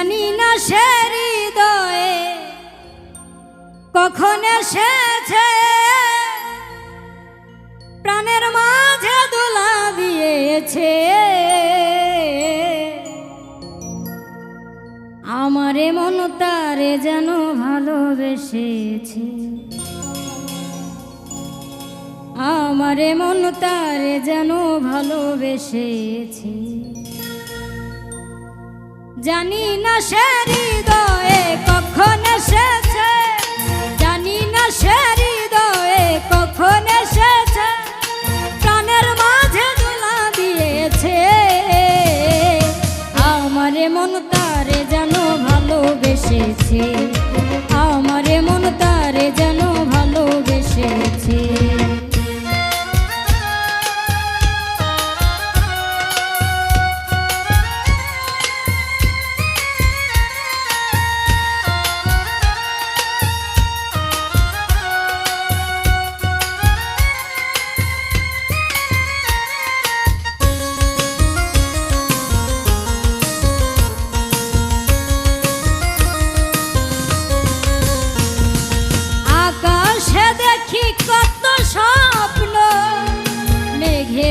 জানি না সে হৃদয়ে কখন এসেছে। প্রাণের মাঝে দোলা দিয়েছে। আমার মন তারে যেন ভালোবেসেছে। আমার মন তারে যেন ভালোবেসেছে। জানি না সে হৃদয়ে কখন এসেছে। জানি না সে হৃদয়ে কখন এসেছে। প্রাণের মাঝে দোলা দিয়েছে। আমারে মন তারে যেন ভালোবেসেছে।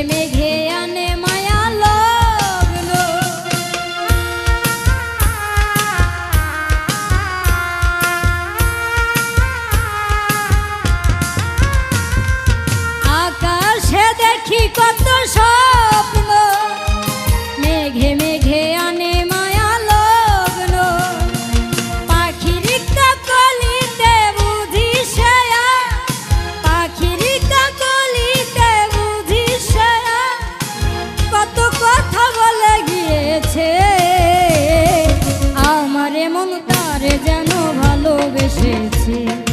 মেঘে আনে মায়া লগ্ন। আকাশে দেখি কত স্বপ্ন। মেঘে ভালোবেসেছে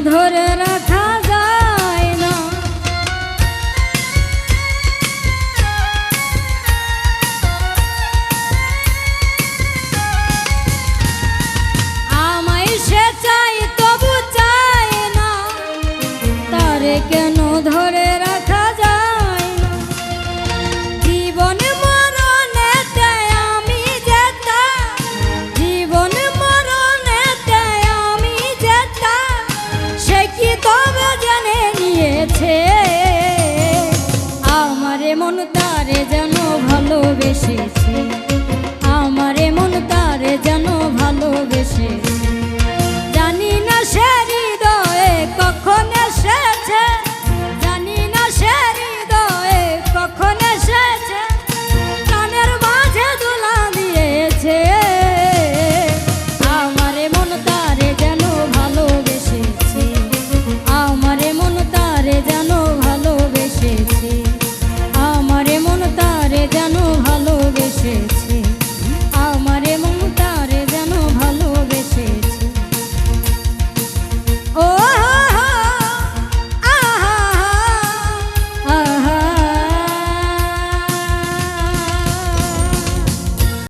ধরে রাখা যায় না। আমায় সে চাই তবু চায় না। তারে কেন ধরে